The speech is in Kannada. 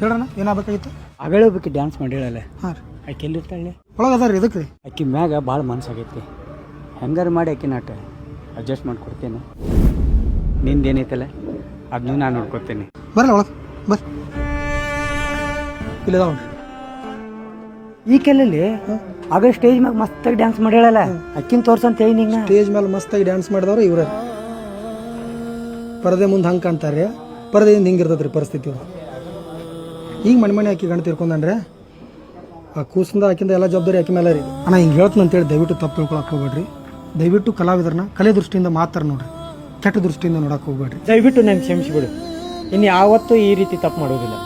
ಹೇಳಣ್ಣ ಏನಾಗಬೇಕಾಗಿತ್ತು? ಅಗಳೋಬೇಕಿ ಡ್ಯಾನ್ಸ್ ಮಾಡಿಳಲ್ಲ ಹಾಂ ರೀ. ಆಕೆ ಎಲ್ಲಿರ್ತಾಳೆ? ಒಳಗೆ ಅದಾರ ಇದಕ್ಕೆ ರೀ ಆಕಿ ಮ್ಯಾಗ ಭಾಳ ಮನ್ಸಾಗೈತಿ. ಹೆಂಗಾರ ಮಾಡಿ ಆಕಿ ನಾಟ? ಅಡ್ಜಸ್ಟ್ ಮಾಡ್ಕೊಡ್ತೇನೆ ನಿಂದೇನೈತಲ್ಲ? ಅದನ್ನೂ ನಾನು ನೋಡ್ಕೊತೇನೆ. ಬರಲ್ಲ ಒಳಗೆ ಬರ್ರಿ ಇಲ್ಲಿದಾವ ಈ ಕೆಲಲ್ಲಿ ಆಗ ಸ್ಟೇಜ್ ಮ್ಯಾಗ ಮಸ್ತಾಗಿ ಡ್ಯಾನ್ಸ್ ಮಾಡ್ಯಾಳಲ್ಲ? ಅಕ್ಕಿನ ತೋರ್ಸಂತ ಹೇಳಿ ನಿಂಗ ಸ್ಟೇಜ್ ಮೇಲೆ ಮಸ್ತಾಗಿ ಡ್ಯಾನ್ಸ್ ಮಾಡಿದವ್ರು ಇವ್ರ. ಪರದೆ ಮುಂದೆ ಹಂಗೆ ಕಾಣ್ತಾರೆ ಪರದೆಯಿಂದ ಹಿಂಗೆ ಇರ್ತದ್ರಿ ಪರಿಸ್ಥಿತಿ. ಈಗ ಮನೆ ಮನೆ ಹಾಕಿ ಗಂಡ ತಿರ್ಕೊಂಡ್ರೆ ಆ ಕೂಸಿಂದ ಆಕಿಂದ ಎಲ್ಲ ಜವಾಬ್ದಾರಿ ಆಕಿ ಮೇಲೆ ರೀ. ಅಣ್ಣ ಹಿಂಗೆ ಹೇಳ್ತೀನಿ ಅಂತೇಳಿ ದಯವಿಟ್ಟು ತಪ್ಪು ತಿಳ್ಕೊಳಕ್ಕೆ ಹೋಗ್ಬೇಡ್ರಿ. ದಯವಿಟ್ಟು ಕಲಾವಿದರನ್ನ ಕಲೆ ದೃಷ್ಟಿಯಿಂದ ಮಾತ್ರ ನೋಡ್ರಿ. ಕೆಟ್ಟ ದೃಷ್ಟಿಯಿಂದ ನೋಡಕ್ಕೆ ಹೋಗ್ಬೇಡ್ರಿ. ದಯವಿಟ್ಟು ನೆನ್ ಕ್ಷಮಿಸಿಬಿಡು. ಇನ್ನು ಯಾವತ್ತೂ ಈ ರೀತಿ ತಪ್ಪು ಮಾಡೋದಿಲ್ಲ.